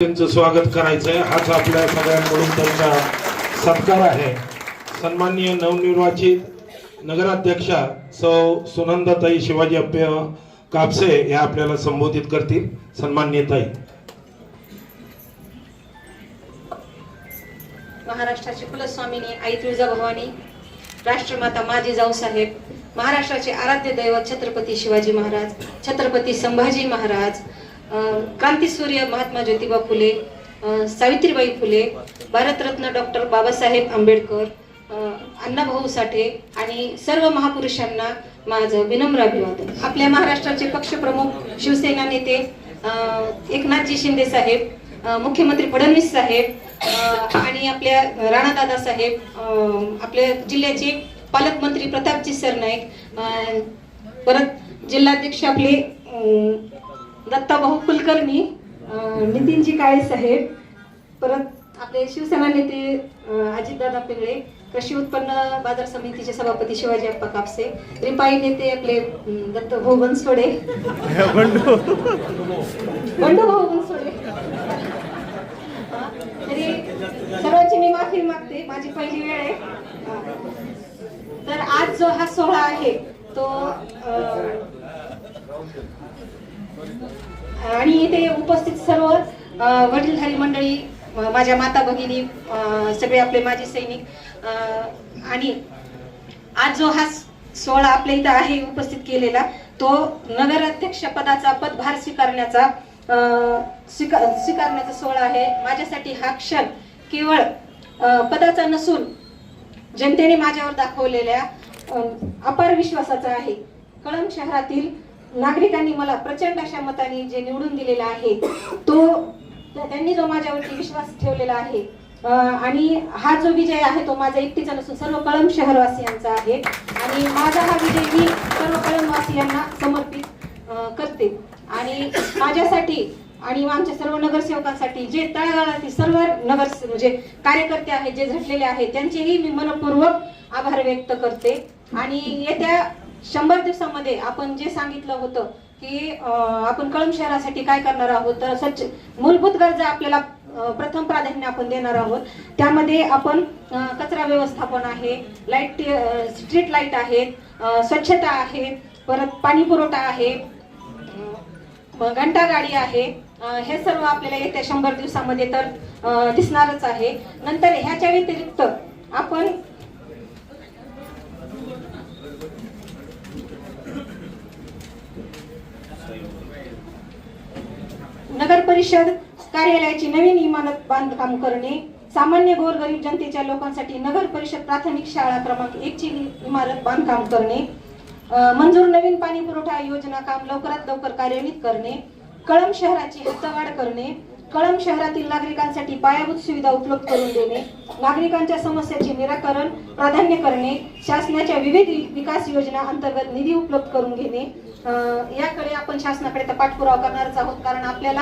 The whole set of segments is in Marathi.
त्यांचं स्वागत करायचं आहे हाच आपल्या सगळ्यांकडून त्यांचा सत्कार आहे. सन्माननीय नवनिर्वाचित नगराध्यक्षा सौ सुनंदाताई शिवाजी अप्पे कापसे या आपल्याला संबोधित करतील. सन्माननीय ताई. महाराष्ट्राची कुलस्वामिनी आई तुळजाभवानी राष्ट्रमाता माजी जाऊसाहेब महाराष्ट्राचे आराध्य दैवत छत्रपती शिवाजी महाराज छत्रपती संभाजी महाराज अं, क्रांतीसूर्य महात्मा ज्योतिबा फुले सावित्रीबाई फुले भारतरत्न डॉक्टर बाबासाहेब आंबेडकर अण्णाभाऊ साठे आणि सर्व महापुरुषांना माझं विनम्र अभिवादन. आपल्या महाराष्ट्राचे पक्षप्रमुख शिवसेना नेते एकनाथजी शिंदे साहेब मुख्यमंत्री फडणवीस साहेब आणि आपल्या राणादादा साहेब आपल्या जिल्ह्याचे पालकमंत्री प्रतापजी सरनाईक परत जिल्हाध्यक्ष आपले दत्ताभाऊ कुलकर्णी नितीनजी काळे साहेब परत आपले शिवसेना नेते अजितदादा पिंगळे कृषी उत्पन्न बाजार समितीचे सभापती शिवाजी अप्पा कापसे रिपाई नेते आपले दत्त भाऊ बनसोडे. बंडूभाऊ बनसोडे. तरी सर्वांची मी माफी मागते माझी पहिली वेळ आहे. तर आज जो हा सोहळा आहे तो आणि इथे उपस्थित सर्व वडीलधारी मंडळी माझ्या माता भगिनी सगळे आपले माजी सैनिक आणि आज जो हा सोहळा आपल्या इथं आहे उपस्थित केलेला तो नगराध्यक्ष पदाचा पदभार स्वीकारण्याचा स्वीकार स्वीकारण्याचा सोहळा आहे. माझ्यासाठी हा क्षण केवळ पदाचा नसून जनतेने माझ्यावर दाखवलेल्या अपार विश्वासाचा आहे. कळम शहरातील नागरिकांनी मला प्रचंड अशा मताने जे निवडून दिलेला आहे तो त्यांनी जो माझ्यावरती विश्वास ठेवलेला आहे आणि हा जो विजय आहे तो माझा एकटीचा नसून सर्व कळम शहरवासियांचा आहे. आणि माझा हा विजय मी सर्व कळमवासियांना समर्पित करते. आणि माझ्यासाठी आणि आमच्या सर्व नगरसेवकांसाठी जे तळागाळातील सर्व नगर म्हणजे कार्यकर्ते आहेत जे झटलेले आहेत त्यांचेही मी मनपूर्वक आभार व्यक्त करते. आणि येत्या शंभर दिवसामध्ये आपण जे सांगितलं होतं की आपण कळम शहरासाठी काय करणार आहोत तर स्वच्छ मूलभूत गरजा आपल्याला प्रथम प्राधान्य आपण देणार आहोत. त्यामध्ये आपण कचरा व्यवस्थापन आहे लाइट स्ट्रीट लाइट आहेत स्वच्छता आहे परत पाणी पुरवठा आहे घंटागाडी घंटा गाडी आहे हे सर्व आपल्याला येत्या शंभर दिवसामध्ये तर दिसणारच आहे. नंतर ह्याच्या व्यतिरिक्त आपण नगर परिषद कार्यालयाची नवीन इमारत बांधकाम करणे सामान्य गोरगरीब जनतेच्या लोकांसाठी नगर परिषद प्राथमिक शाळा क्रमांक एक ची इमारत बांधकाम करणे मंजूर नवीन पाणी पुरवठा योजना काम लवकरात लवकर कार्यान्वित करणे कळम शहराची हद्दवाढ करणे कळम शहरातील नागरिकांसाठी पायाभूत सुविधा उपलब्ध करून देणे नागरिकांच्या समस्याचे निराकरण प्राधान्य करणे शासनाच्या विविध विकास योजना अंतर्गत निधी उपलब्ध करून घेणे याकडे आपण शासनाकडे तर पाठपुरावा करणारच आहोत कारण आपल्याला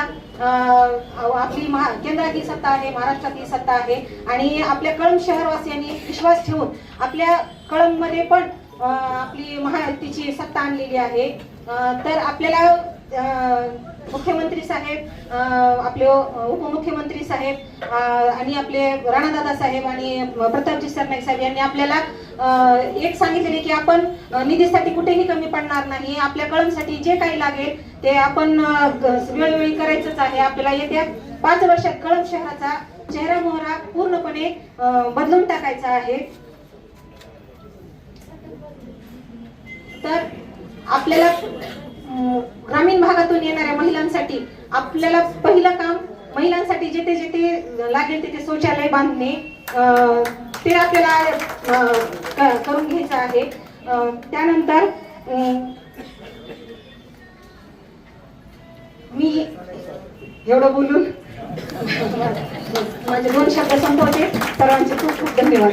आपली महा केंद्रात ही सत्ता आहे महाराष्ट्रात ही सत्ता आहे आणि आपल्या कळंब शहरवासियांनी विश्वास ठेवून आपल्या कळंबमध्ये पण आपली महायुतीची सत्ता आणलेली आहे. तर आपल्याला मुख्यमंत्री साहेब आपले उपमुख्यमंत्री साहेब आणि आपले राणादादा साहेब आणि प्रतापजी सरनाईक साहेब यांनी आपल्याला एक सांगितलेले की आपण निधीसाठी कुठेही कमी पडणार नाही. आपल्या कळमसाठी जे काही लागेल ते आपण वेळोवेळी करायचंच आहे. आपल्याला येत्या पाच वर्षात कळम शहराचा चेहरा मोहरा पूर्णपणे बदलून टाकायचा आहे. तर आपल्याला ग्रामीण भागातून येणाऱ्या महिलांसाठी आपल्याला पहिलं काम महिलांसाठी जेथे जेथे लागेल तिथे शौचालय बांधणे ते आपल्याला क- करून घ्यायचं आहे. त्यानंतर मी एवढं बोलून माझे दोन शब्द संपवते. सर्वांचे खूप खूप धन्यवाद.